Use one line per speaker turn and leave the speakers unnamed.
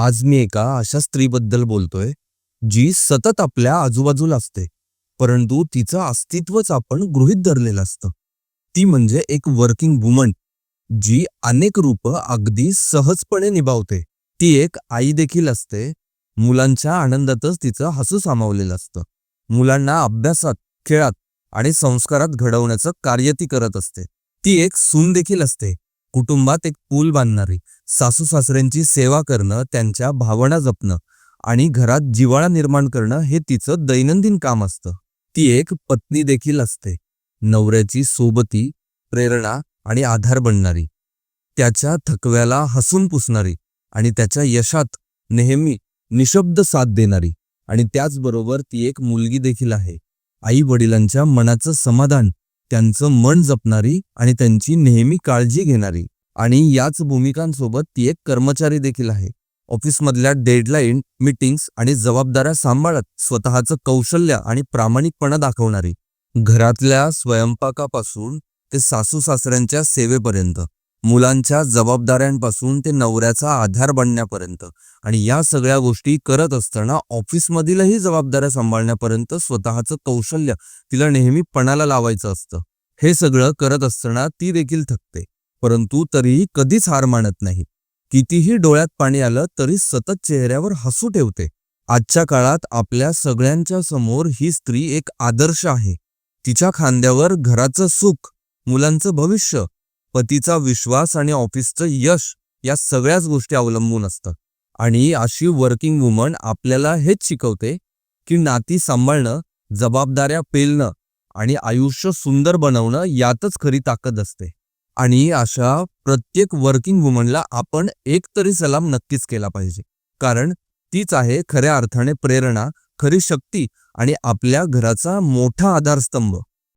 आज मी एका अशा स्त्रीबद्दल बोलतोय जी सतत आपल्या आजूबाजूला असते परंतु तिचं अस्तित्वच आपण गृहीत धरलेलं असतं. ती म्हणजे एक वर्किंग वुमन जी अनेक रूप अगदी सहजपणे निभावते. ती एक आई देखील असते मुलांच्या आनंदातच तिचं हसू सामावलेलं असतं. मुलांना अभ्यासात खेळात आणि संस्कारात घडवण्याचं कार्य ती करत असते. ती एक सून देखील असते. कुटुंबात एक पूल बांधणारी सासू सासऱ्यांची सेवा करणं त्यांच्या भावना जपणं आणि घरात जिव्हाळा निर्माण करणं हे तिचं दैनंदिन काम असतं. ती एक पत्नी देखील असते. नवऱ्याची सोबती प्रेरणा आणि आधार बनणारी. त्याच्या थकव्याला हसून पुसणारी आणि त्याच्या यशात नेहमी निशब्द साथ देणारी आणि त्याचबरोबर ती एक मुलगी देखील आहे. आई वडिलांच्या मनाचं समाधान त्यांचं मन जपणारी आणि त्यांची नेहमी काळजी घेणारी. आणि याच भूमिकांसोबत ती एक कर्मचारी देखील आहे. ऑफिसमधल्या डेडलाईन मीटिंग्स आणि जबाबदाऱ्या सांभाळत स्वतःचं कौशल्य आणि प्रामाणिकपणा दाखवणारी. घरातल्या स्वयंपाकापासून ते सासू सासऱ्यांच्या सेवेपर्यंत. मुलांच्या जबाबदाऱ्यांपासून ते नवऱ्याचा आधार बनण्यापर्यंत. आणि या सगळ्या गोष्टी करत असताना ऑफिसमधीलही जबाबदाऱ्या सांभाळण्यापर्यंत स्वतःचं कौशल्य तिला नेहमी पणाला लावायचं असतं. हे सगळं करत असताना ती देखील थकते. परंतु तरीही कधीच हार मानत नाही. कितीही डोळ्यात पाणी आलं तरी सतत चेहऱ्यावर हसू ठेवते. आजच्या काळात आपल्या सगळ्यांच्या समोर ही स्त्री एक आदर्श आहे. तिच्या खांद्यावर घराचं सुख मुलांचं भविष्य पतीचा विश्वास आणि ऑफिसचं यश या सगळ्याच गोष्टी अवलंबून असतात आणि अशी वर्किंग वुमन आपल्याला हेच शिकवते की नाती सांभाळणं जबाबदाऱ्या पेलणं आणि आयुष्य सुंदर बनवणं यातच खरी ताकद असते. आणि अशा प्रत्येक वर्किंग वुमनला आपण एक तरी सलाम नक्कीच केला पाहिजे. कारण तीच आहे खऱ्या अर्थाने प्रेरणा खरी शक्ती आणि आपल्या घराचा मोठा आधारस्तंभ.